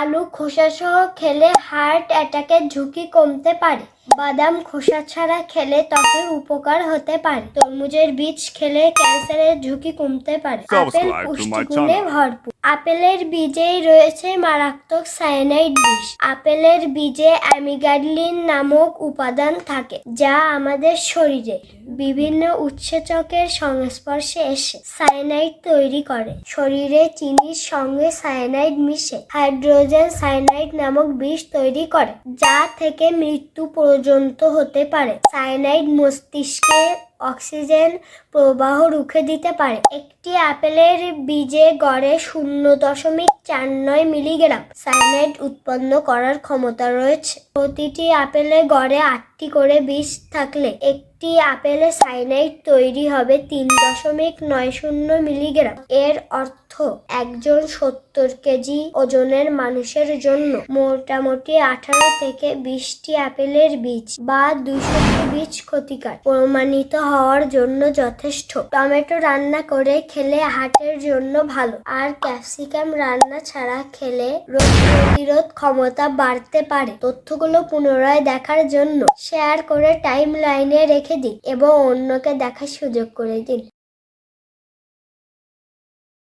আলু খোসা সহ খেলে হার্ট অ্যাটাকের ঝুঁকি কমতে পারে। বাদাম খোসা ছাড়া খেলে ত্বকের উপকার হতে পারে। তরমুজের বীজ খেলে ক্যান্সারের ঝুঁকি কমতে পারে। আপেল পুষ্টিগুণে ভরপুর। আপেলের বীজেই রয়েছে মারাত্মক সায়ানাইড বিষ। আপেলের বীজে অ্যামিগাডলিন নামক উপাদান থাকে, যা আমাদের শরীরে বিভিন্ন উৎসেচকের সংস্পর্শে এসে সায়ানাইড তৈরি করে। শরীরে চিনির সঙ্গে সায়ানাইড মিশে হাইড্রোজেন সায়ানাইড নামক বিষ তৈরি করে, যা থেকে মৃত্যু পর্যন্ত হতে পারে। সায়ানাইড মস্তিষ্কে অক্সিজেন প্রবাহ রুখে দিতে পারে। একটি আপেলের বীজে গড়ে শূন্য দশমিক চার নয় মিলিগ্রাম সাইনাইড উৎপন্ন করার ক্ষমতা রয়েছে। প্রতিটি আপেলে গড়ে আটটি করে বীজ থাকলে একটি আপেলে সাইনাইড তৈরি হবে তিন দশমিক নয় শূন্য মিলিগ্রাম। এর অর্থ একজন সত্তর কেজি ওজনের মানুষের জন্য মোটামুটি আঠারো থেকে বিশটি আপেলের বীজ বা দুশোটি বীজ ক্ষতিকার, প্রমাণিত হওয়ার জন্য যথেষ্ট। টমেটো রান্না করে খেলে হার্টের জন্য ভালো, আর ক্যাপসিকাম রান্না ছাড়া খেলে রোগ প্রতিরোধ ক্ষমতা বাড়তে পারে। তথ্যগুলো পুনরায় দেখার জন্য শেয়ার করে টাইম লাইনে রেখে দিন এবং অন্যকে দেখার সুযোগ করে দিন।